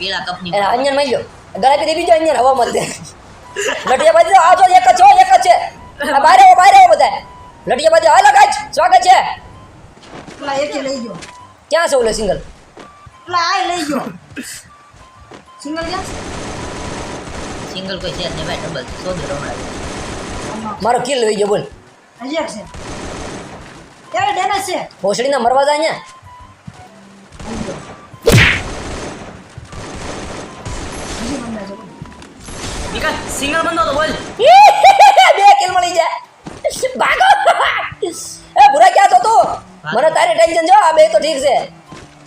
પીળા કપની એ અંજન મળી લો ગળા પી બીજો અંજન હવા મળતે લટિયા બાજુ આ જો એક જ છો એક જ છે બારે આવો બધા લટિયા બાજુ હાલો ગાજ સ્વાગત છે પેલા એક લઈ ગયો ક્યાં છે ઓલે સિંગલ પેલા આ લઈ ગયો સિંગલ ક્યાં સિંગલ કોઈ છે ને ભાઈ ડબલ સો બે રમણાવી મારો કિલ લઈ ગયો બોલ હજી એક છે ત્યારે ડેમેજ છે ભોસડીના મરવા જાય અહીંયા નિકાલ સિંગલ બંધો તો બોલ બે કિલ મળી જાય ભાગો એ ભૂરા ક્યાં છો તું મને તારી ટેન્શન જો આ બે તો ઠીક છે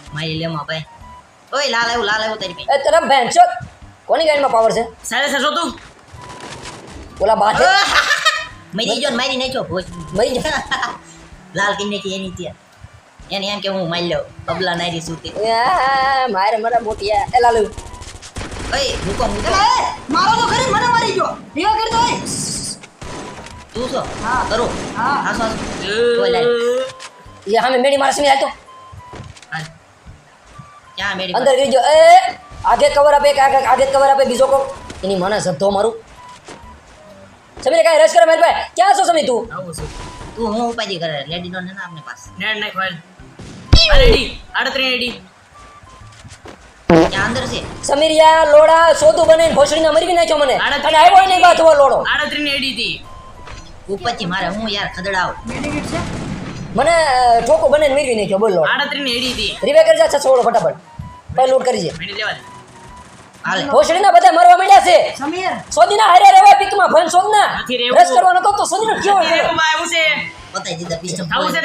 મારી લેમાં ભાઈ ઓય લાલ આવ્યું લાલ આવ્યું તારી ભાઈ એ તરફ છો કોની ગાડીમાં પાવર છે સારે સરસો તું ઓલા બાત છે મરી જો મારી નાખ્યો ભોજ મરી જા લાલ કિન્ને થી એની ત્યાં એને એમ કે હું મારી લઉં અબલા નારી સુતી મારે મારા મોટિયા એ લાલુ ઓય મૂકો મૂકો. એ મારો તો ખરી મને મારી ગયો. ભેગા કરી એ. તું છો હા. કરું? હા. હાસો હાસો ઓય એ સામે મેડી મારા સમી હાલતો ક્યાં મેરી અંદર ગઈ એ આગે કવર આપે કે આગે આગે કવર આપે બીજો કો એની મને શબ્દો મારું. સમીર કાંઈ રસ કરે મારી પાસે. ક્યાં છો સમી તું? આવું છું. તું હું ઉપાધિ કરે? લેડી નો ને આપને પાસે? નેટ નાખ ફાઇલ આ આડત્રી રેડી ત્યાં અંદર છે. સમીરિયા લોડા સોદું બને ભોસડીના મરી નાખ્યો મને. અને આવ્યો નહીં બાથ લોડો આડત્રી ની એડી થી ઉપરથી મારે હું યાર ખદડાવ. મને ઠોકો બને મરી નાખ્યો બોલ લોડ આડત્રી ની એડી હતી રિવે કરી જા છસો ઓળો ફટાફટ. પહેલું લૂટ કરી છે મેડી લેવા હાલે. ભોસડીના બધા મરવા મળ્યા છે. સમીર. સોદીના હારે રહેવા પીકમાં ભન સોદના. રસ કરવાનો તો તો સોદીનો કેવો છે. પતાઈ દીધા આવું છે.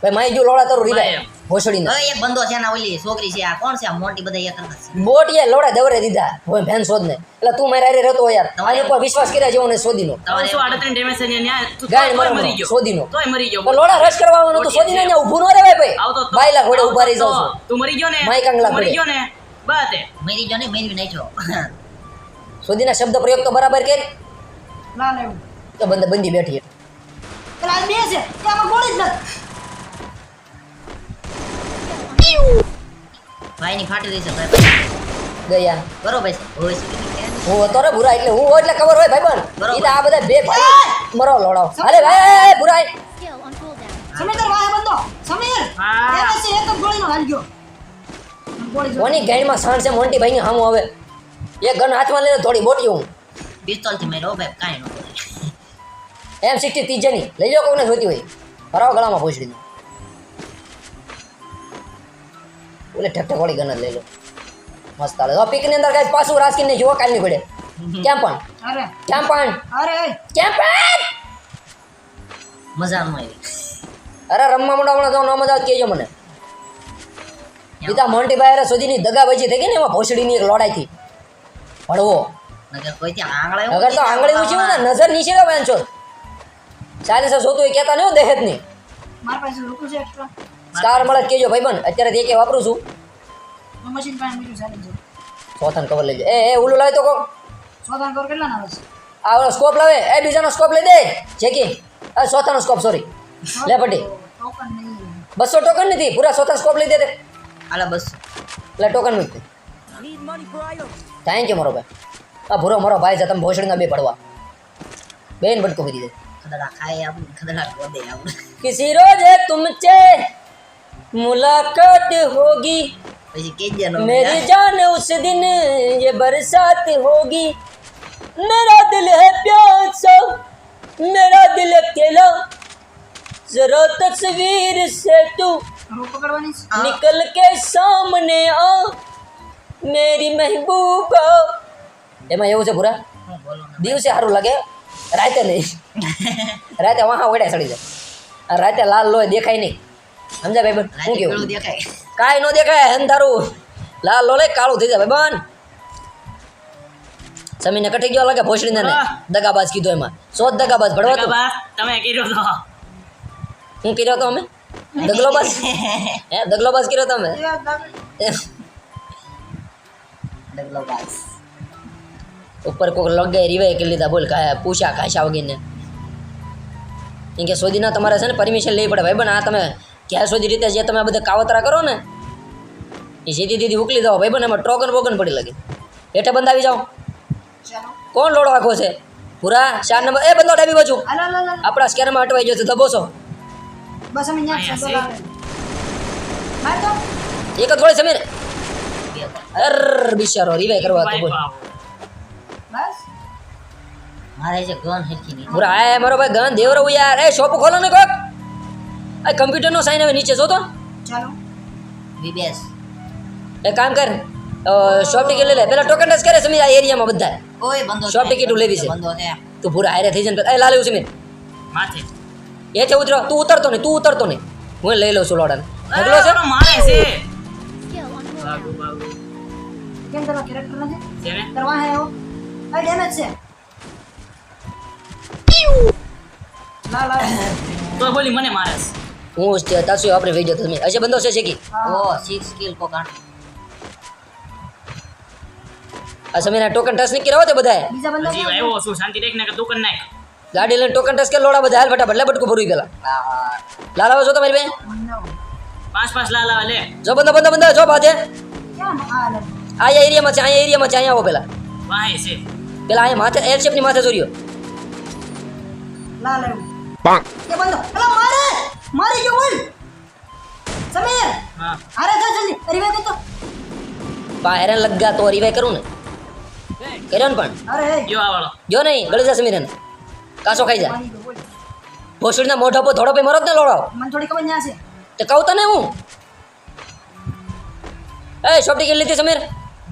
ભાઈ માઈ જો લોડા તારું રીવે ભાઈ. ભોસડીના. હવે એક બંદો છે ના ઓલી છોકરી છે આ કોણ છે આ મોટી બધા એક કરતા છે? બોટીએ લોડા દવરે દીધા હોય ભેન શોધને એટલે તું મારી હારે રહેતો યાર. આની ઉપર વિશ્વાસ કર્યા જેવો ને શોધીનો તમારે શું આડત્રી ડેમેજ છે ને ન્યા તું ગાય મરી ગયો. શોધીનો. તોય મરી ગયો. લોડા રશ કરવા કરવાનો તો શોધી ને ઊભો ન રહેવાય ભાઈ. આવ તો- બાયલા ઘોડે ઊભા રહી જાવ છો. તું મરી ગયો ને માઈ કાંગલા મરી. ગયો ને બાતે મરી ગયો ને મેરી નાખ્યો. શોધીના શબ્દ પ્રયોગ તો બરાબર કરી ના આવ્યું તો બંધ બંદી બેઠી છે. પેલા બે છે આમાં ગોળી જ નથી. ભાઈ ની ફાટી રહી છે ભાઈ ગયા. કરો ભાઈ હોય છે હું હતો રે ભૂરા એટલે હું હોય એટલે ખબર હોય ભાઈ બન. બરોબર. ઈ આ બધા બે ભાઈ મરો લોડાવ અરે ભાઈ એ, ભૂરા એ. સમીર તાર વાહે સમીર હા. છે એક ગોળીનો હાલ ગયો. જો કોની સાણ છે મોન્ટી ભાઈ ની હામું હવે એક ગન હાથમાં લઈને થોડી બોટી હું. પિસ્તોલથી માર્યો ભાઈ કાંઈ નો એમ સિક્સટી ત્રીજની. લઈ જાઓ કોઈને જોતી હોય. ભરાવો ગળામાં ભોસડી ઓલે ઠક વાળી ગન લઈ લો. મસ્ત આલે તો પીકની અંદર ગાઈસ પાછું રાજકીને જુઓ કાલની પડે કેમ પણ? અરે. કેમ પણ? અરે. કેમ પણ? મજા ન આવી. અરે રમવા મોડા હમણાં તો ન મજા આવતી કેજો મને. પિતા મોન્ટીભાઈ અરે સુધીની દગાબાજી થઈ ગઈ ને એમાં ભોસડીની એક લડાઈ થી હળવો. નગર કોઈ ત્યાં આંગળા અગર તો આંગળી ઊંચી હોય ને નજર નીચે તો બેન છો. ચાલીસ જોતું હોય કહેતા નહીં દહેજની મારા પાસે રૂપું છે એક્સ્ટ્રા સ્ટાર મળે કેજો ભાઈ અત્યારે એક વાપરું છું. મશીન પાસે બીજું ચાલે છે. ચોથાન કવર લેજો. એ એ ઓલું લાવી તો કોક. ચોથાન કવર કેટલા ના છે? આ સ્કોપ લાવે. એ બીજાનો સ્કોપ લઈ દે. ચેકી એ ચોથાનો સ્કોપ સોરી લે પટી. બસો ટોકન નથી પૂરા ચોથા સ્કોપ લઈ દે તે. આલા બસો. એટલે ટોકન મૂકી થેન્ક યુ મારો ભાઈ. આ ભૂરો મારો ભાઈ છે તમે ભોસડીના બે પડવા. બેન ભટકો કરી દે. ખદડા ખાય આપણે ખદડા ગોદે આપણે. કિસી રોજે તુમ ચે मुलाकात होगी। मेरी जान उस दिन ये बरसात होगी। मेरा दिल है प्यासा मेरा दिल अकेला। जरा तस्वीर से तू निकल के सामने आ मेरी महबूबा। એમાં बुरा? છે પૂરા हारू लगे। रायते नहीं। रायते वहाँ વાહ सड़ी जाए रायते लाल લાલ देखा ही नहीं। સમજા ભાઈ બન શું કેવું? દેખાય. કાંઈ ન દેખાય અંધારું. લાલ લોલે કાળું થઈ જાય ભાઈ બન. સમીને કટી ગયો લાગે ભોસડી ને દગાબાજ કીધો એમાં. સો દગાબાજ ભડવા તો તમે કર્યો તો. હું કર્યો તો અમે? દગલોબાજ? હે દગલોબાજ કર્યો તો અમે? એ દાદા ઉપર કોક લગાઈ રીવાય કે લીધા બોલ કાય પૂછા કાશા વગેરે કેમ કે સોદીના તમારે છે ને પરમિશન લેવી પડે ભાઈ બન આ તમે ક્યાં સુધી રીતે જે તમે આ બધા કાવતરા કરો ને એ સીધી દીધી ઉકલી દો ભાઈ બને એમાં ટ્રોકન બોકન પડી લાગે. હેઠે બંધ આવી જાઓ. કોણ લોડો આખો છે? પૂરા ચાર નંબર. એ બંધો ડાબી બાજુ. આપણા સ્કેરમાં અટવાઈ જશે છે. દબોસો બસ અમે જ એક જ ગોળી સમીર અર બિચારો રીવે કરવા તો બોલ. બસ. મારે છે ગન હેરખી નહીં પૂરા આ મારો ભાઈ ગન. દેવરો યાર એ શોપ ખોલો ને કોક. આ કમ્પ્યુટરનો સાઈન હવે નીચે જો તો ચાલો વિબેસ એક કામ કર શોપ ટિકિટ લઈ લે પેલા ટોકન ટચ કરે સમીર આ એરિયામાં બધા કોઈ બંધો શોપ ટિકિટ લેવી છે. બંધો છે તું પૂરા હારે થઈ જાય એ લાલ્યું સમીર માથે એ છે ઉતરો તું ઉતરતો નહીં તું ઉતરતો નહીં હું લઈ લઉં છું લોડાને ઢગલો છે અરે, મારે છે ભાગો, ભાગો. કેમ તારો કેરેક્ટર નથી છે ને? કરવા હે એવો કઈ ડેમેજ છે લા લા તો બોલી મને મારે છે. હું જ તે તાસુ આપણે વહી જતો તમે હશે બંધો છે શેકી ઓ સિક્સ કિલ કોકાણ આ સમીરના ટોકન ટચ નહીં કરાવો તે બધાએ. બીજા બંદા હજી આવ્યો છું. શાંતિ રાખ ને કે દુકાન નાખ. ગાડી લઈને ટોકન ટચ કે લોડા બધા હાલ ફટાફટ લે બટકું ભરવી પેલા. લાલ આવો છો તમારી બેન પાંચ પાંચ લાલ આવે લે. જો બંધો બંધો બંધો જો બાધે ક્યાં આ લે. આયા એરિયામાં છે આયા એરિયામાં છે અહીંયા આવો પેલા. વાહે છે. પેલા અહીંયા માથે એર શેપની માથે જોર્યો લા લે કે બંદો અલા મારે. મારી ગયો બોલ. સમીર. હા. અરે જા જલ્દી રિવે તો પા હેરાન લગા તો રિવાય કરું ને. કર્યો ને પણ. અરે જો આ વાળો. જો નહીં ગળી જા સમીર કાસો ખાઈ જા. ભોસડીના મોઢા પર થોડો પે મરો જ ને લોડાવો મને થોડી ખબર ન્યા છે. તે કહું તને હું. એ શોપ ટિકિટ લીધી સમીર?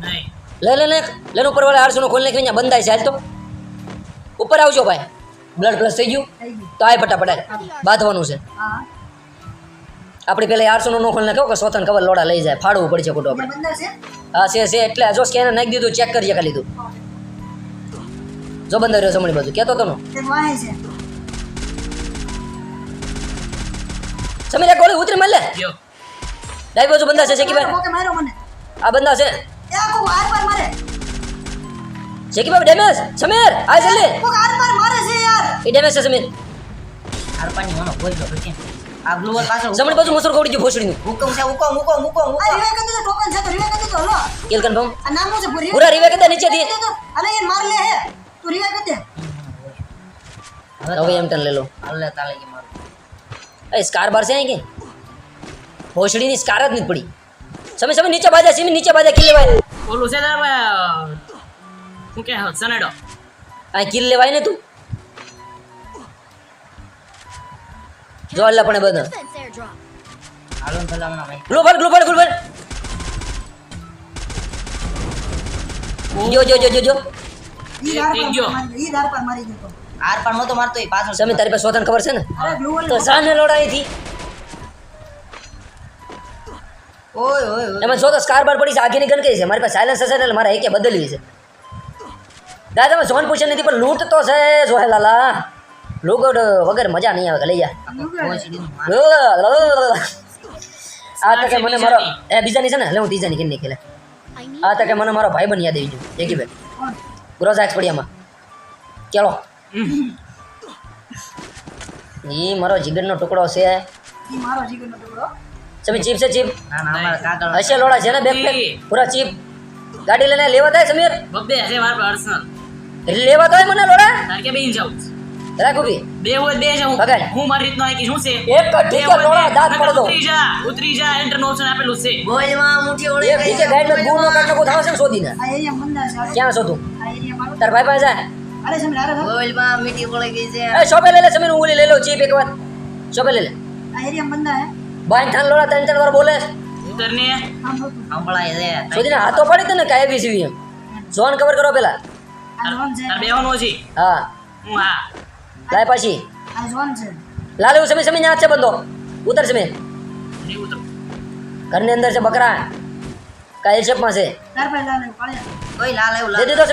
નહીં. લે લે લે. લે ઉપર વાળા આરસુનો ખોલ નાખી અહીંયા બંધાય છે. હાલ તો. ઉપર આવજો ભાઈ. બ્લડ પ્લસ થઈ ગયું? તો આય ફટાફટ બાંધવાનું છે. આપણે પેલા આરસો નો ખોલને કહો કે સોતન ખબર લોડા લઈ જાય ફાડવું પડશે ખોટું આપણે. છે? હા છે છે એટલે જો સ્કેનર નાખી દીધું ચેક કરીએ ખાલી તું જો બંધ. રહ્યો સમણી બાજુ કહેતો તનો છે. સમીર ગોળી ઉતરી માર લે. બાજુ બંધા છે શેકીભાઈ ઓકે માર્યો મને. આ બંદા છે. એ આખો બાબુ પાર ડેમેજ સમીર આ જલ્દી કોક આર પાર મારે છે યાર એ ડેમેજ છે સમીર આરપાની મનો કોઈ જો પછી આ ગ્લુવર પાછળ જમણી બાજુ મસૂર ગોળી ગયું ભોસડીનું હુકમ છે હુકમ હુકમ હુકમ આ હુકમ રિવે કરી દીધો ટોકન છે તો રિવે કરી તો હલો કિલ કન્ફર્મ આ નામ છે પૂરી પૂરા રિવે કરતા નીચેથી. અલે એ માર લે હે તું રિવે કરી દે હવે એમ ટન લે લો અલ્લે તાલે કે મારું એ સ્કાર બાર છે કે કે ભોસડીની સ્કાર જ નથી પડી સમય સમય નીચે બાજા સીમી નીચે બાજા કિલે ભાઈ ઓલું છે તાર શું કે સનેડો આ કિલ લેવાય ને તું? જો અલ્લા પણ બધા. હાલો ને ભલામણા ભાઈ ગ્લોબલ ગ્લોબલ ગ્લોબલ. જો જો જો જો જો. આર પણ નહોતો મારતો એ પાછળ સમી તારી પાસે સ્વતન ખબર છે ને? તો સાને લોડાઈ થી ઓય ઓય ઓય. એમાં જો તો સ્કાર બાર પડી છે આગેની ગન કઈ છે. મારી પાસે સાયલેન્સ હશે એટલે મારે એકે બદલવી છે. દાદા તમે સોન પૂછે નથી પણ લૂંટ તો છે જોહે લાલા લુગડ વગર મજા નહીં આવે લઈ. આ તકે મને મારો એ બીજાની છે ને લે હું ત્રીજાની કિન નીકળે. આ તકે મને મારો ભાઈ બન યાદ આવી ગયો એકી ભાઈ પૂરો સાક્ષ પડિયામાં ચલો એ મારો જીગરનો ટુકડો છે. ઈ મારો જીગરનો ટુકડો? સમી ચીપ છે ચીપ? હશે લોડા છે ને બેક પેક પૂરા ચીપ. ગાડી લઈને લેવા થાય સમીર. બબ્બે છે મારા પર અર્સનલ લેવા તો મને લોડા તાર કે બેન જાઉં રાખો ભી બે હોય બે જાઉં. ભગાડ. હું મારી રીતનો આકી શું છે? એક કઠી હોય લોડા, દાંત પડ દો ઉતરી જા ઉતરી જા એન્ટર નો ઓપ્શન આપેલું છે. બોલમાં મુઠી ઓળે એક છે ગાઈડમાં ગુનો કાઢ કો થાવ છે ને શોધીને. આ એરિયા મંદા છે ક્યાં શોધું? આ એરિયા મારો. તાર ભાઈ પાસે જાય. અરે સમીર અરે સમીર. બોલમાં મીઠી ઓળે ગઈ છે. એ શોપે લે લે સમીર ઉલી લે લો ચીપ એક વાર. શોપે લઈ લે. આ એરિયા મંદા હે બાઈન થાન લોડા ત્રણ ત્રણ વાર બોલે ઉતર ને આમ નહોતું. સંભળાય છે હાથો પાડી દે ને કાંઈ બી એમ. ઝોન કવર કરો પેલા. તાર બેવાનું છે હા. હું હા લાય પછી. આ ઝોન છે લાલ એવું સમય સમી ન્યા છે બંધો? ઉતર સમય નહીં ઉતરું. ઘરની અંદર છે બકરા. કાયલ શેપમાં છે. તાર લાલ લાલ દે છે.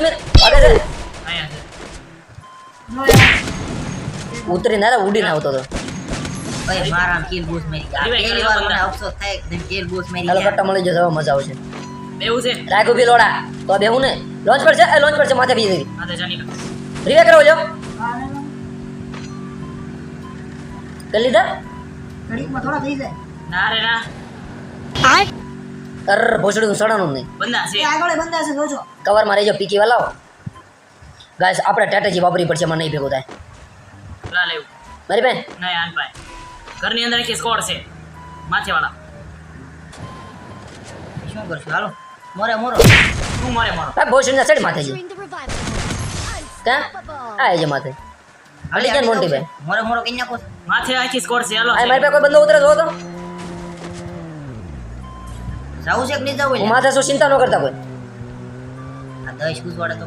છે. ઉતરી ના ઉડી ઉડીને આવતો તો. કોઈ મારા કિલ બૂસ મારી ગયા. પહેલી વાર મને અફસોસ થાય કે કિલ બૂસ મારી ગયા. કટ્ટા મળી જશે મજા આવશે. બેવું છે. રાખું બી લોડા. તો બેવું ને. લોન્ચ પર છે? એ લોન્ચ પર છે માથે બીજી દીધી હા તો જાની કા રીવે કરો જો. કરી લીધા? ઘડીકમાં થોડા થઈ જાય. ના રે ના. અર ભોસડું સડાનું નહીં. બંધા છે. આગળ બંધા છે જોજો. કવરમાં રહેજો પીકી વાલાઓ. ગાઈસ આપણે ટેટેજી વાપરી પડશે મને નહીં ભેગો થાય. લા લેવ મારી બેન. ના આન પાય ઘરની અંદર એક સ્કોડ છે. માથે વાળા શું કરશું? હાલો. મોરે મોરો. તું મારે? મારો ભાઈ માથે છે. During the revival. ક્યાં આ છે માથે. હાલી ક્યાં મોટી ભાઈ. મોરે મોરો કઈ નાખો. માથે આખી સ્કોડ છે હાલો. મારી પાસે કોઈ બંદો ઉતરે જો તો. જાવું છે કે નહીં જવું માથે શું ચિંતા ન કરતા કોઈ.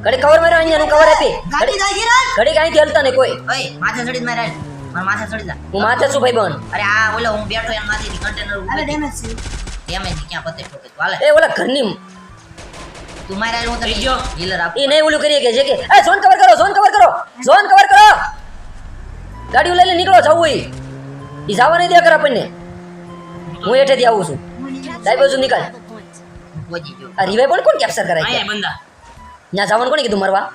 ઘડી કવર માર્યો અહીંયા હું કવર આપી. ગાડી ઘડી કાંઈથી હલતા નહીં કોઈ. માથે ચડી મારે. મારે માથે ચડી જા. હું માથે શું ભાઈ બન અરે આ ઓલો હું બેઠો એમ માંથી કન્ટેનર અરે ડેમેજ છે. એમ ક્યાં પતે ઠોકે હાલે. એ ઓલા ઘરની તું મારે હું ગયો. હીલર આપ એ નહીં ઓલું કરીએ કે છે કે એ ઝોન કવર કરો ઝોન કવર કરો ઝોન કવર કરો ગાડીઓ લઈને નીકળો જવું હોય એ જવા નહીં દે કર આપણને હું હેઠેથી આવું છું સાહેબ બાજુ નીકળ. આ રિવાઈ પણ કોણ કેપ્ચર કરાય અહીંયા બંદા ત્યાં જવાનું કોને કીધું મરવા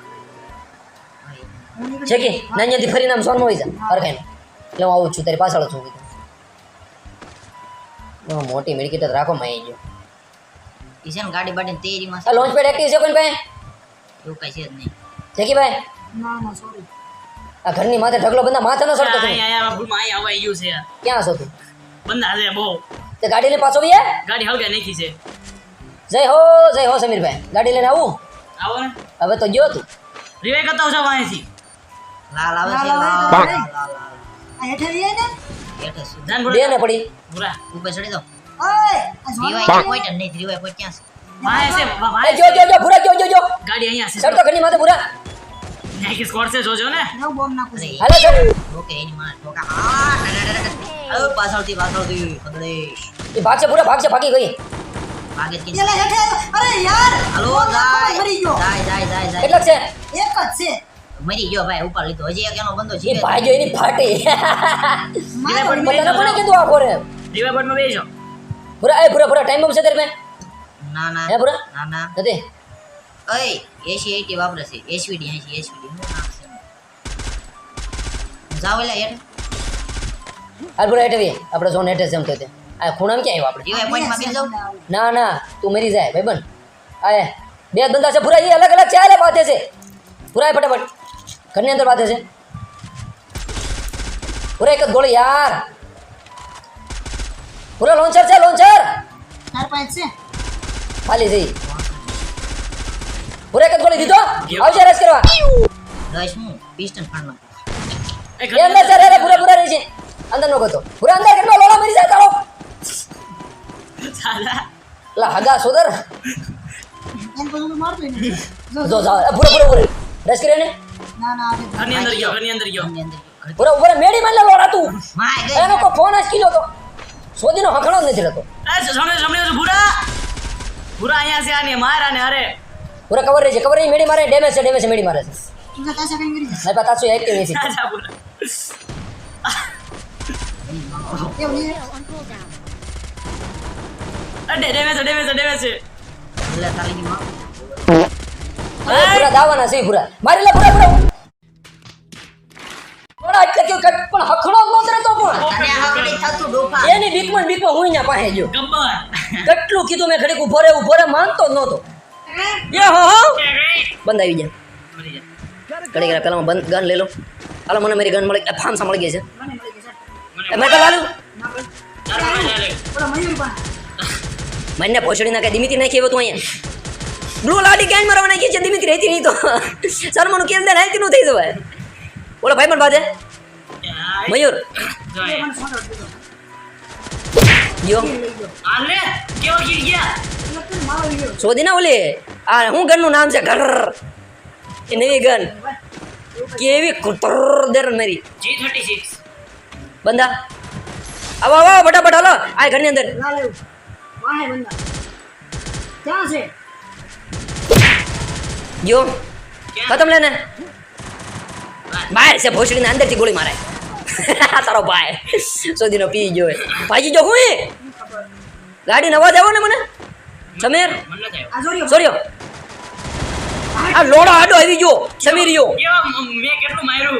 છે કે ના અહીંયાથી ફરીને આમ સોનમાં હોય જા હરખાઈને એટલે હું આવું જ છું તારી પાછળ છું કીધું મોટી મેડિકેટ રાખો માં આવી ગયો છે ને ગાડી બાડી તેરીમાં આ લોન્ચ પેડ એક્ટિવ છે કોઈ પાસે એવું કઈ છે જ નહીં. જેકી ભાઈ? ના ના સોરી આ ઘરની માથે ઢગલો બંધા માથે ન સડતો તું અહીંયા અહીંયા ભૂલમાં અહીંયા આવાઈ ગયું છે. ક્યાં છો તું? બંદા છે બહુ. તે ગાડી લઈને પાછો બી ગાડી હળગે નાખી છે. જય હો જય હો સમીરભાઈ. ગાડી લઈને આવું? આવો ને. હવે તો ગયો તું. રિવે કરતા આવજો અહીંથી. લાલ આવે છે લાલ લાલ છે. હેઠે ને હેઠે સુધાન બોલે ને પડી. પૂરા ઉપર ચડી દો રીવાય કોઈ નહીં રીવાય કોઈ ક્યાં છે? વાય છે વાય જો જો જો ભૂરા જો જો જો. ગાડી અહીંયા છે. સડતો ઘરની માથે ભૂરા. આખી સ્કોડ છે જોજો ને. નવ બોમ્બ નાખું અરે હાલો સર ઓકે એની માં ઠોકા આ ડડડડ. પાછળથી પાછળથી ખદડેશ એ ભાગશે ભૂરા ભાગશે ભાગી ગઈ. ભાગે જ કે એલા હેઠે અરે યાર હાલો બોમ્બ મરી ગયો. જાય જાય જાય જાય. કેટલાક છે? એક જ છે. મરી ગયો ભાઈ ઉપર લીધો. હજી એક એનો બંદો છે ભાઈ જો એની ફાટી. મારો પણ કીધું બેસજો. એ ભૂરા ભૂરા ટાઈમ બમ છે તારે મેં? ના ના હે ભૂરા ના ના. નથી ઓય એસી એટી વાપરે છે એસવીડી એસી એસવીડી જાવ એલા હેઠ. હાલ ભૂરા હેઠે વી આપણે ઝોન હેઠે છે થતે આ ખૂણામાં ક્યાં આવ્યો આપણે? પોઈન્ટમાં બી જાવ ના ના તું મરી જાય ભાઈ બન આય બે ધંધા છે ભૂરા એ અલગ અલગ ચાલે બાતે છે. એ ફટાફટ. ઘરની અંદર બાતે છે. ભૂરા એક જ ગોળી યાર. ભૂરા લોન્ચર છે લોન્ચર ચાર પાંચ છે. ખાલી જઈ પૂરે જ ગોળી દીધો. આવજે રસ કરવા. હું પિસ્ટન ફાડ નાખું એ અંદર છે રે રે ભૂરા ભૂરા રહી છે. અંદર નો ગતો. અંદર કેટલો મરી જાય તારો સાલા. લા હગા સોદર. એમ મારતો નહીં. જો, જો રસ કરે ને ના ના ઘરની અંદર ગયો ઘરની અંદર ગયો. એની ઉપર મેડી માં લોડા તું. એનો કો ફોન જ લો તો. સોદીનો હખણો જ નથી રહેતો. એ સામે સામે ભૂરા? ભૂરા અહીંયા છે આને માર આને અરે પૂરા કવર રહી છે કવર રહી મેડી મારે ડેમેજ છે ડેમેજ છે મેડી મારે છે. એક્ટિવ નથી. ભૂરા. નહીં. અડે ડેમેજ છે ડેમેજ છે ડેમેજ છે. એટલે તારી માં એ દાવાના છે ભૂરા. મારી લે પણ હખણો જ એની બીકમાં બીકમાં હું અહીંયા પાસે ગયો. કેટલું કીધું મેં ઘડીક ઊભો રે ઊભો રે માનતો નહોતો. એ હો હો. બંધ આવી જાય. ઘડીક વાર પેલા બંધ ગન લઈ લો. હાલો મને મારી ગન મળી ફાંસા મળી ગઈ છે. મને મળી ગઈ છે. મેં તો લાલુ મને પોછડી નાખે દિમિતી નાખી એવું તું અહીંયા. બ્લુ લાડી ક્યાં મારવા નાખી છે? દિમિતી રહેતી નહીં તો. શર્માનું કેમ દે? નાખી નું થઈ જવાય. બોલો ભાઈ પણ બાજે. મયુર યો શોધી ના ઓલી. આ શું ગનનું નામ છે? ઘર. એ નવી ગન કેવી કુતર દેર મારી જી થર્ટી સિક્સ બંદા આવો આવો ફટાફટ હાલો. આ ઘરની અંદર. જો. ખતમ લેને બહાર છે ભોસડીના અંદરથી ગોળી મારે તારો ભાઈ સોદીનો પી ગયો ભાઈ ભાજી જો હું ગાડી નવા દેવો ને મને સમીર સોરી આ લોડો આડો આવી ગયો સમીર યો મે કેટલું માર્યું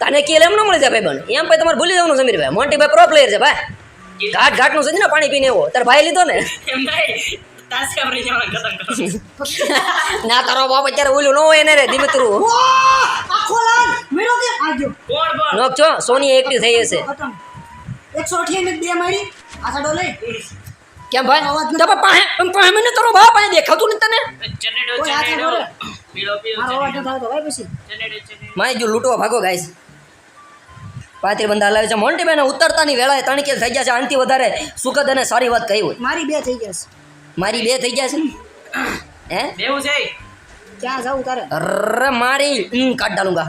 તને કેલ એમ ન મળી જાય ભાઈ બન એમ ભાઈ તમારે ભૂલી જવાનું સમીરભાઈ મોન્ટી ભાઈ પ્રો પ્લેયર છે ભાઈ ઘાટ ઘાટનું ને પાણી પીને એવો તાર ભાઈ લીધો ને એમ નહીં ના તારો બાપ અત્યારે ઓલું ન હોય એને રે દિમિત્રુ ઓ લાલ મેળો કે આજો નોક છો? સોની એકટી થઈ હશે ખતમ. ને બે મારી. આ સાડો લઈ. કેમ ભાઈ? અવાજ નથી. તો પણ પાહે પાહે મને તારો બાપ અહીં દેખાતું નથી તને? ચનેડો ચનેડો. પીલો પીળો પીળો મારો અવાજ થાય તો ભાઈ પછી. ચનેડો ચનેડો. માય જો લૂટવા ભાગો ગાઈસ પાત્રી બંધા લાવે છે. મોન્ટી બેન ઉતરતાની વેળાએ ત્રણ કિલ થઈ ગયા છે. આનથી વધારે સુખદ અને સારી વાત કહી હોય. મારી બે થઈ ગયા છે. મારી બે થઈ ગયા છે? હે? બેવું છે. ક્યાં जाऊं તારે? અરે મારી હમ કાટ ડાલુંગા.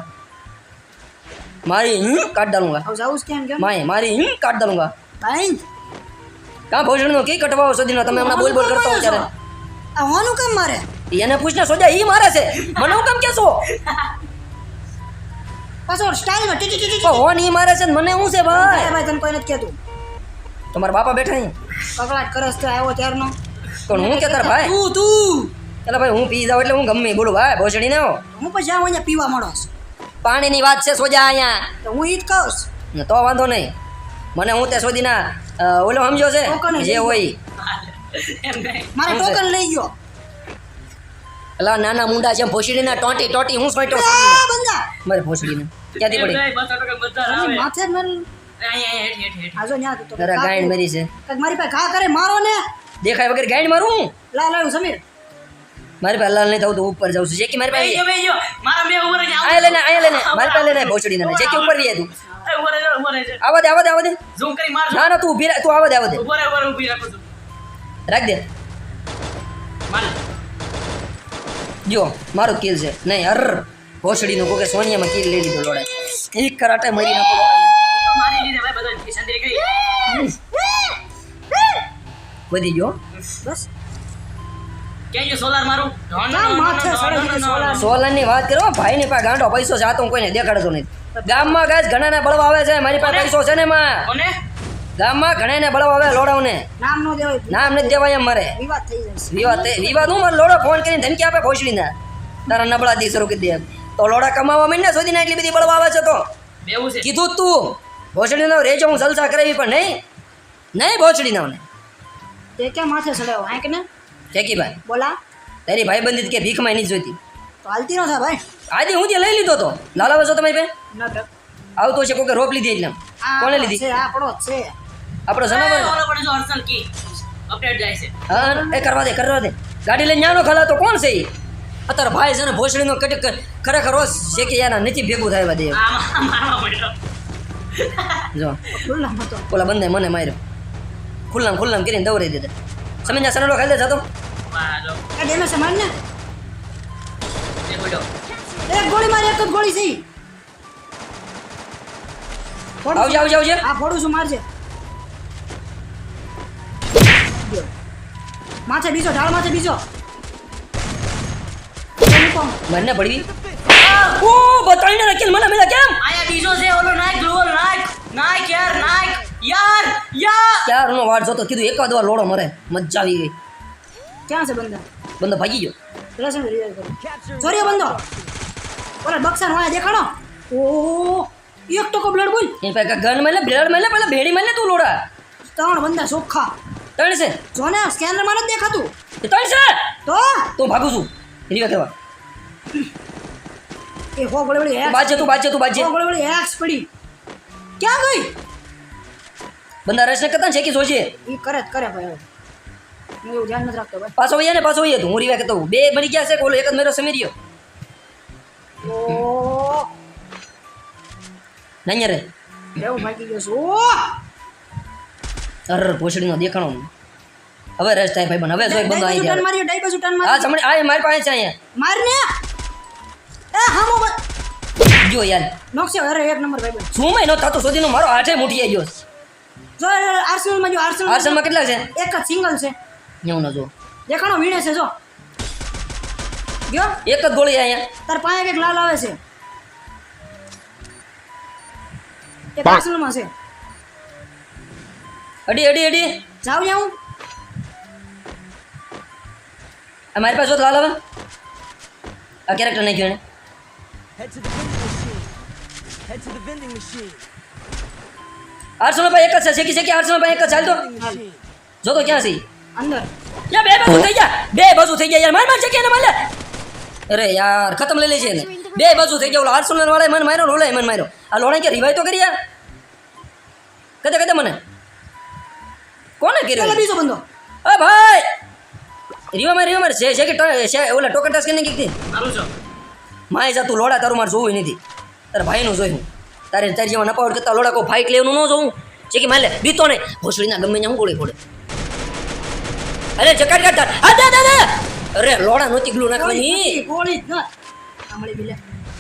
મારી હમ કાટ ડાલુંગા. હવે છે કેમ કેમ? માય મારી હમ કાટ ડાલુંગા. ભાઈ કાં ભોજનનો કી કટવાઓ સદીનો તમે હમણાં બોલ બોલ કરતો હો ત્યારે. આ હોનું કેમ મારે? એને પૂછને સોજા ઈ મારે છે. મને હું કેમ કેશો પાછો સ્ટાઈલમાં ટી ટી ટી હોન ઈ મારે છે ને મને હું છે ભાઈ? ભાઈ તને કોઈ નથી કહેતું. તમારા બાપા બેઠા અહીં કકડાટ કરસ તો આવ્યો ત્યારનો. પણ હું કે તાર ભાઈ? તું તું. એટલે ભાઈ હું પી જાઉં એટલે હું ગમે. બોલું ભાઈ ભોસડી ને હું પછી જાઉં અહીંયા પીવા મળો પાણીની વાત છે સોજા અહીંયા. તો હું ઈ જ કહું છું. ને તો વાંધો નહીં. મને હું તે સુધીના અ, ઓલો સમજો છે જ જે હોય. મારે ટોકન લઈ ગયો. અલા નાના મુંડા છે ભોસડીના ટોટી ટોટી હું સોઈટો આ બંદા મારે ભોસડીને ક્યાંથી પડી? માથે આજો ન્યા તો મરી છે. મારી પાસે ઘા કરે મારો ને. દેખાય વગર ગાઈડ મારું? લા લાવ સમીર મારી પાસે લાલ નહીં થવું તો ઉપર જાઉં છું. જે કે મારી પાસે આ લઈને આયા લઈને. મારી પાસે લઈને ભોસડીને જે કે ઉપર રહી તું. આવા દે આવા દે આવા દે. ના ના તું ઊભી રાખ તું આવા દે આવા દે. રાખું દે. જો મારો કિલ છે. નહીં અર ભોસડીનું કોકે સોનિયામાં કિલ લઈ લીધો લોડે. એક કરાટે મરી નાખો મારી લીધે ભાઈ બધા શાંતિ કરી. વધી ગયો. બસ. ક્યાં ની સોલાર મારું? સોલાર? વાત કરો ભાઈની પાસે ગાંડો પૈસો છે આ તો હું કોઈને દેખાડતો નથી. ગામમાં ગાય ઘણાને બળવા આવે છે મારી પાસે પૈસો છે ને માં ગામમાં ઘણા ને બળવા આવે લોડાઓને. નામ નો દેવાય નામ નથી દેવાય એમ મારે. વિવાદ થઈ જાય. વિવાદ વિવાદ હું મારે લોડો ફોન કરીને ધમકી આપે ભોસડીના. તારા નબળા દી શરૂ કરી દે એમ. તો લોડા કમાવા માંડ્યા સુધી એટલી બધી બળવા આવે છે તો? કીધું તું. ભોસડી નો રેજો હું જલસા કરાવી પણ નહીં. નહીં ભોસડી ને તે માથે ચડાવો હાંક ને? ઠેકી ભાઈ? બોલા. તારી ભાઈબંધી કે ભીખમાં નહીં જોઈતી? તો હાલતી ન થાય ભાઈ. આજે હું ત્યાં લઈ લીધો તો. લાલા છો તમારી ડર. આવતો છે કોકે રોપ લીધી એટલે કોને લીધી? છે આપણો છે. આપણો જનાવર પડે જો હર્ષલ કી. અપડેટ જાય છે. હા એ કરવા દે કરવા દે. ગાડી લઈને ન્યાનો ખલા તો કોણ છે એ અત્યારે ભાઈ છે ને ભોસડીનો કટક ખરેખર રોજ છે કે યાર નથી ભેગું થાય દે. જો. ઓલા બંને મને માર્યો. ખુલ્લામ ખુલ્લામ કરીને દવરાઈ દીધા. સમજ્યા સનેડો ખાઈ દે જતો વાહ, આ છે માર ને? એ પડ્યો. એક ગોળી મારી એક જ ગોળી સી આવ જાવ જાવ આવજે આ ફોડું છું મારજે. માથે બીજો ઢાળ માથે બીજો. મને પડી ઓ બતાવીને રાખીને મને મેલા કેમ? આયા બીજો છે ઓલો નાઈક ગ્લોવલ નાઈક નાઈક યાર નાઈક યાર યાર ક્યારનો વાર જોતો કીધું એકાદ વાર લોડો મરે. મજા આવી ગઈ. ક્યાં છે બંદા બંદો ભાગી ગયો. પેલા છે ને revive કરો. સોરી બંધો ઓલા બક્સર હોય દેખાડો. ઓ એક ટકો બ્લડ બોલ. એ પે ગન મળે બ્લેડ મળે પેલા ભેડી મળે તું લોડા. ત્રણ બંદા ચોખ્ખા. ત્રણ છે. જોને સ્કેનરમાં નથી દેખાતું? એ ત્રણ છે. તો? તું ભાગું છું. રીવા કરવા એ હો વળી તું બાજે તું બાજે તું બાજે. હો ગોળી વળી એક્સ પડી. ક્યાં ગઈ? બંદા રસ ને કરતા છે કે જોજે. ઈ કરે જ કરે ભાઈ. હું એવું ધ્યાન નથી રાખતો ભાઈ પાછો વૈયા ને પાછો વૈયા તું હું રીવા તો બે મરી ગયા છે ઓલો એક જ મેરો સમી રહ્યો. નહીં રે. એવું ભાગી ગયો છું. અર ભોસડીનો દેખાણો. હવે રસ થાય ભાઈ બન હવે જોઈ બંધ આવી જાય. માર્યો ડાઈ બાજુ ટર્ન હા માર્યો. જમણે આ મારી પાસે છે અહીંયા. માર ને એ હામો જો યાર. નોક્ષે અરે એક નંબર ભાઈ શું મહિનો થતો? સુધીનો મારો હાથે આવી ગયો જો આર્સેનલમાં જો આર્સેનલ આર્સનમાં કેટલા છે? એક જ સિંગલ છે. એવું ન જો દેખાણો વીણે છે જો ગયો એક જ ગોળી અહીંયા તાર પાસે કંઈક લાલ આવે છે એક આર્સેનલમાં છે અડી અડી અડી જાવ જાઉં આ મારી પાસે લાલ આવે આ કેરેક્ટર નહીં machine. આઠસો ભાઈ એક જ છે શેકી શેકી આઠસો ભાઈ એક જ ચાલતો જો તો ક્યાં છે અંદર. યા બે બાજુ થઈ ગયા બે બાજુ થઈ ગયા યાર. માર માર જગ્યા ને માર અરે યાર ખતમ લઈ લેજે છે ને બે બાજુ થઈ ગયા ઓલા આઠસો વાળા મન માર્યો ને મન માર્યો. આ લોણા કે રિવાય તો કરી યાર? કદે કદે મને? કોને કર્યો બીજો બંદો. અ ભાઈ! રિવા માર રીવા માર. છે છે કે છે ઓલા ટોકન ટાસ્ક ને કીધી. મારું છો. માય જા તું લોડા તારું મારે જોવું નથી. તારા ભાઈનું જોયું. તારે તારી જેવા નપાવડ કરતા લોડા કોઈ ફાઇટ લેવાનું ન જોવું. છે કે માલે બીતો નહીં. ભોસડીના ગમે ને હું ગોળી ફોડે. અરે ચકાટ કાઢ આ દે દે દે. અરે લોડા નોતી ગ્લુ નાખવાની. ગોળી જ ન. સાંભળી બિલે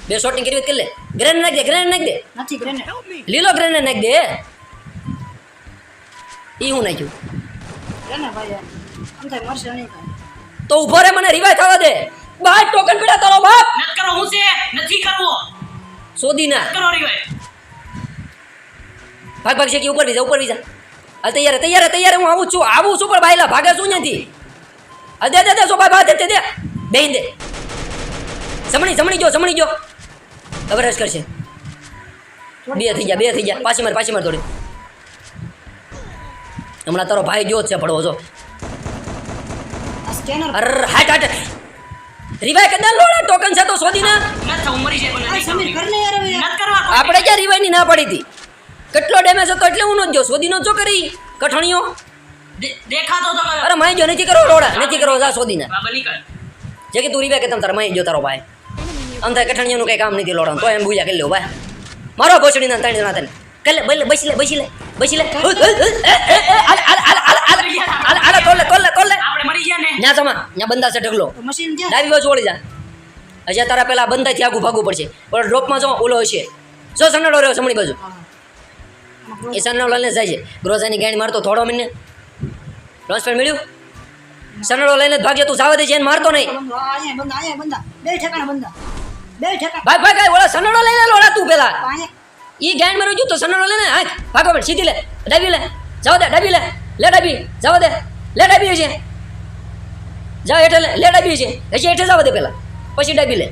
બે શોટિંગ કરી કરી લે. ગ્રેન નાખ દે ગ્રેન નાખ દે. નથી ગ્રેન લીલો ગ્રેન નાખ દે. ઈ હું નાખ્યું? ગ્રેન ભાઈ આમ થાય મરશે નહીં થાય તો ઊભો રે મને રિવાય થવા દે. બહાર ટોકન પડ્યા તારો બાપ. ન કરો હું છે. નથી કરવો. સોદી ના. કરો રિવાય ભાગ ભાગ છે કે ઉપર બીજા ઉપર જા. હાલ તૈયાર તૈયાર તૈયાર હું આવું છું આવું છું પણ ભાઈલા ભાગે શું નથી અદે દે દે સોપા ભાગ દે દે દે. દે. જમણી જમણી જો જમણી જો. હવે રસ કરશે. બે થઈ ગયા બે થઈ ગયા. પાછી માર પાછી માર થોડી હમણાં તારો ભાઈ ગયો છે પડવો છો અર હાટ હાટ. રિવાય કે દે લોડા ટોકન છે તો શોધી ના નથી થવું જાય પણ સમીર કર ને યાર. હવે કરવા કોઈ. આપણે ક્યાં રિવાયની ના પડી હતી? કેટલો ડેમેજ હતો એટલે હું ન શોધી નો જો કરી? કઠણીઓ? દેખાતો તો અરે માય જો નથી કરો લોડા નથી કરો જા શોધી ના જે કે તું રીબે કે તમ તાર માય જો તારો ભાઈ. આમ કઠણીઓનું કઈ કામ નથી લોડા તો એમ બુજા કરી લ્યો ભાઈ. મારો ભોસડી ના ત્રણ જણા તને. કલે બલે બસી લે બસી લે બસી લે. આલે, આલે, આલે, આલે, આલે, આલે, આલે, તોડ લે, તોડ લે, તોડ લે. આપણે મરી ગયા ને. ન્યા જમા ન્યા બંદા છે ઢગલો. મશીન જા ડાબી બાજુ વળી જા. હજી તારા પેલા બંધાથી આગું ભાગવું પડશે. પણ ડ્રોપમાં જો ઓલો હશે. જો સનડો રહ્યો જમણી બાજુ. એ સન્નાડો લઈને જાય છે. ગ્રોસાની ગાડી મારતો થોડો મને લોન્ચ પેડ મળ્યું? સન્નાડો લઈને ભાગજો તું સાવધ છે મારતો નહીં. બંધો બંધા બંધા બંધા ભાગ ભાગ ઓલા લે. જાવ દે, ડાબી લે. લે ડાબી, જાવ દે. લે ડાબી છે જાવ એટલે લે ડાબી છે હેઠે જાવ દે પેલા. પછી ડાબી લે.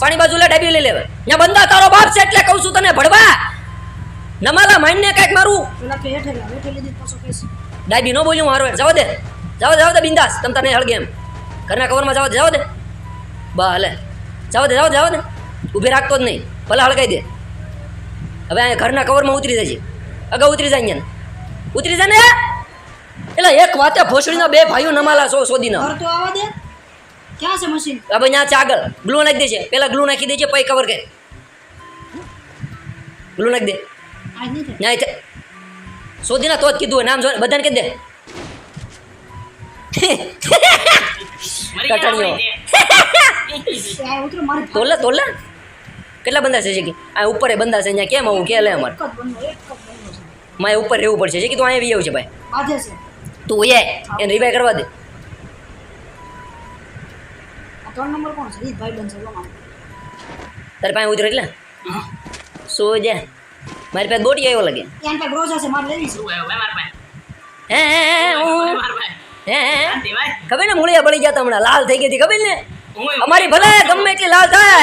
પાણી બાજુ લે, ડાબી લઈ લેવા બંદા, તારો બાપ છે એટલે કહું છું તને, ભડવા. નમાલા માઈને કાંઈક મારું ડાયબી નો હેઠે હેઠે લીધી પાછો કેસ. ડાબી ન બોલ્યું મારો જાવ દે. જાવ જાવ દે બિંદાસ. તમ તને હળગે એમ. ઘરના કવરમાં જાવ દે જાવ દે. બા હલે. જાવ દે જાવ જાવ દે. ઊભી રાખતો જ નહીં. ભલે હળગાઈ દે. હવે અહીંયા ઘરના કવરમાં ઉતરી જાય અગાઉ ઉતરી જાય અહીંયા. ઉતરી જાય ને? એટલે એક વાતે ભોસડીના બે ભાઈઓ નમાલા સો સોદીના. તો આવા દે. ક્યાં છે મશીન? હવે અહીંયા છે આગળ. ગ્લુ નાખી દે છે. પહેલાં ગ્લુ નાખી દે છે પછી કવર કરે. ગ્લુ નાખી દે. નહીં ન્યાય થાય તો જ કીધું નામ જો બધાને કહી દે. કટણીઓ. તોલે તોલે. કેટલા બંદા છે કે આ ઉપર એ બંદા છે અહીંયા કેમ આવું કે લે અમારે. મારે ઉપર રહેવું પડશે છે કે તું અહીંયા આવી છે ભાઈ. તું ઓય એને રિવાય કરવા દે. તારે પાસે ઉતરે એટલે? સો જા મારી પાસે ગોટી આવ્યો લાગે. ત્યાં પાસે ગ્રોઝા છે મારે લેવી શું આવ્યો? ભાઈ પાસે? હે હે હે હું? ખબર ને મૂળિયા બળી ગયા તા હમણાં લાલ થઈ ગઈ હતી ખબર ને? અમારી ભલે ગમે એટલી લાલ થાય.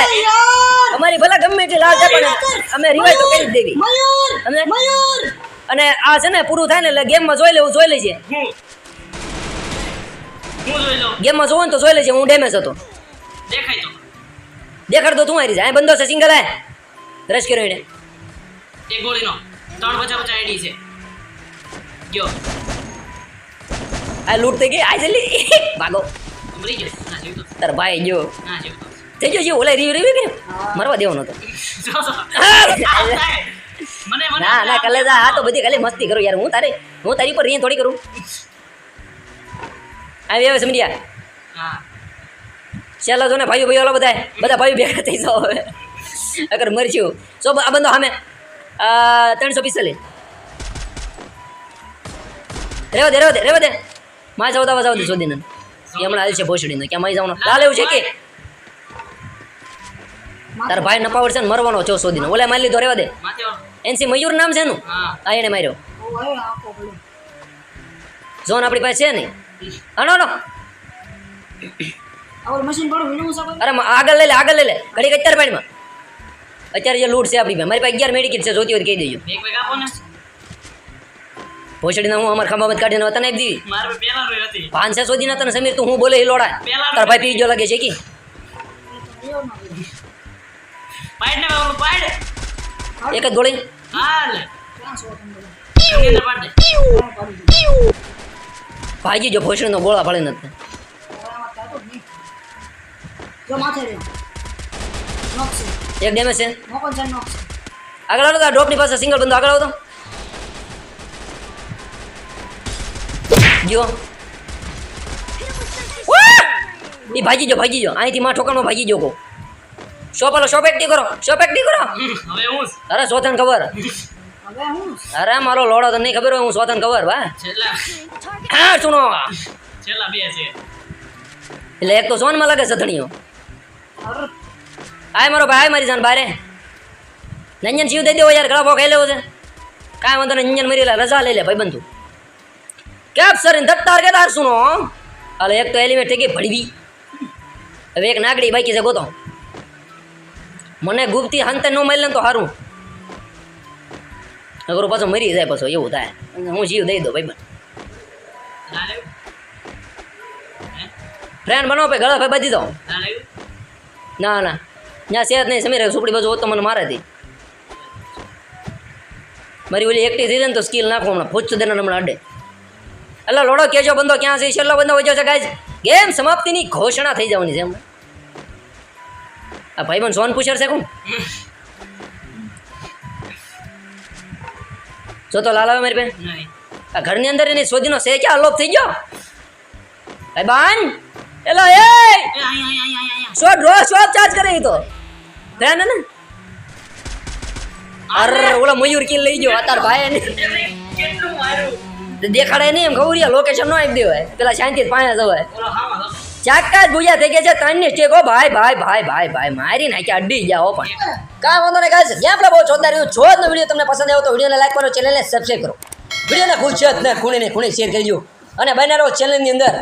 અમારી ભલે ગમે એટલી લાલ થાય પણ અમે રિવાજ તો કરી જ દેવી. મયુર! અને આ છે ને પૂરું થાય ને એટલે ગેમમાં જોઈ લેવું જોઈ લેજે. ગેમમાં જોવો ને તો જોઈ લેજે હું ડેમેજ હતો. દેખાય તો. દેખાડ તો તું હારી જાય બંધો છે સિંગલ આય રશ કર્યો એને. એક ગોળીનો. ત્રણ પચાસ પચાસ આઈડી છે. ગયો. આ લૂટ થઈ ગઈ. આ જલ્દી. ભાગો. મરી ગયો. ના જીવતો. તાર ભાઈ જો ના જીવતો. થઈ ગયો છે ઓલા રીવ રીવ કે મરવા દેવાનો હતો. મને મને ના ના કલે જા. આ તો બધી ખાલી મસ્તી કરું યાર. હું તારે હું તારી પર રીહ થોડી કરું. આવી આવે સમજ્યા હા. ચાલો જો ને ભાઈઓ ભાઈઓ બધા બધા ભાઈઓ ભેગા થઈ જાઓ હવે. અગર મરશું સો આ બંધો સામે. ત્રણસો પિસ્તાલીસ. રેવા દે રેવા દે રેવા દે. માં જાવ દાવા જાવ દે શોધીને હમણાં હાલ છે ભોસડીને ક્યાં માં જવાનું. લાલ એવું છે કે? તાર ભાઈ નપાવડ છે ને મરવાનો છો શોધીને ઓલે મારી લીધો રેવા દે. એનસી મયુર નામ છે એનું? હા. એને માર્યો. ઝોન આપણી પાસે છે ને? હા નો અરે આગળ લઈ લે આગળ લઈ લે. ઘડીક અત્યારે પાણીમાં અત્યારે જે લૂટ છે આપણી મારી પાસે અગિયાર મેડિકેટ છે જોતી હોય કહી દેજો. એક વેગ આપો ને. ભોસડીના હું અમાર ખંભામાં કાઢીને તને આપી દીધી. પાંચસો સુધી ના તને સમીર તું હું બોલે એ લોડા? તાર ભાઈ પી ગયો લાગે છે કે? પાડ પાડ. એક જ ગોળી. પાડ પાડી? ભાગી જો ભોસડીનો ગોળા ફાળે નથી જ માથે રે. નોક છે એક ડેમેજ છે. આગળ આવતો ડ્રોપની પાસે સિંગલ બંદો આગળ આવતો જો એ ભાગી જો ભાગી જો અહીંથી માં ઠોકરમાં ભાગી જો કો. શોપ આલો શોપ એકટી કરો. શોપ એકટી કરો. હવે હું અરે સોથન ખબર હવે હું અરે મારો લોડો તને નહીં ખબર હોય હું સોથન ખબર ભા છેલ્લા. હા સુનો. છેલ્લા બે છે. એટલે એક તો સોનમાં લાગે સથણીઓ અરે આય મારો ભાઈ મારી જાન બારે. નંજન જીવ દઈ દેવો યાર ગળા ભોગ લેવો છે. કાંઈ વાંધો નહીં નંજન મરી લે રજા લઈ લે ભાઈ બંધુ કેપ સર ધત્તાર કે તાર સુનો હાલે એક તો એલિમેન્ટ થઈ ગઈ ભડવી હવે એક નાગડી બાકી છે ગોતો. મને ગુપ્તી હંતે ન મળે તો સારું અગરો પાછો મરી જાય પાછો એવું થાય. હું જીવ દઈ દો ભાઈ બન ફ્રેન્ડ બનો ભાઈ ગળા ભાઈ બધી દો ના ના. ત્યાં સેહત નહીં સમીર સુપડી બાજુ હોત તો મને મારે હતી મારી ઓલી એકટી થઈ ને તો સ્કિલ નાખો હમણાં. ફૂચ સુધી હમણાં અડે એટલે લોડો કેજો બંદો ક્યાં છે? છેલ્લો બંધો વજ્યો છે ગાઈઝ ગેમ સમાપ્તિની ઘોષણા થઈ જવાની છે આ ભાઈબંધ સોન પૂછર છે કોણ? જો તો લાલ આવે મારી બેન આ ઘરની અંદર એની શોધીનો છે ક્યાં અલોપ થઈ ગયો? ભાઈ બાન એલો એ સો ડ્રો સો ચાર્જ કરે તો. ધ્યાન ને? અરે ઓલા મયુર કિલ લઈ ગયો અતાર ભાઈ ને. કેટલું માર્યું દેખાડે નહીં એમ ખબર લોકેશન નો આપી દેવાય. પેલા શાંતિ પાયા જવાય. ચાકા જ ભૂયા થઈ ગયા છે ત્રણ હો ભાઈ ભાઈ ભાઈ ભાઈ ભાઈ મારી નાખ્યા અડી ગયા હો પણ. કાં વાંધો નહીં કાંઈ જ્યાં આપણે બહુ જોરદાર રહ્યું જો આજનો વીડિયો તમને પસંદ આવ્યો તો વિડીયોને લાઈક કરો ચેનલને સબસ્ક્રાઈબ કરો. વિડીયોને ખુશ છે ને ખૂણે ને ખૂણે શેર કરજો. અને બને રહો ચેનલની અંદર.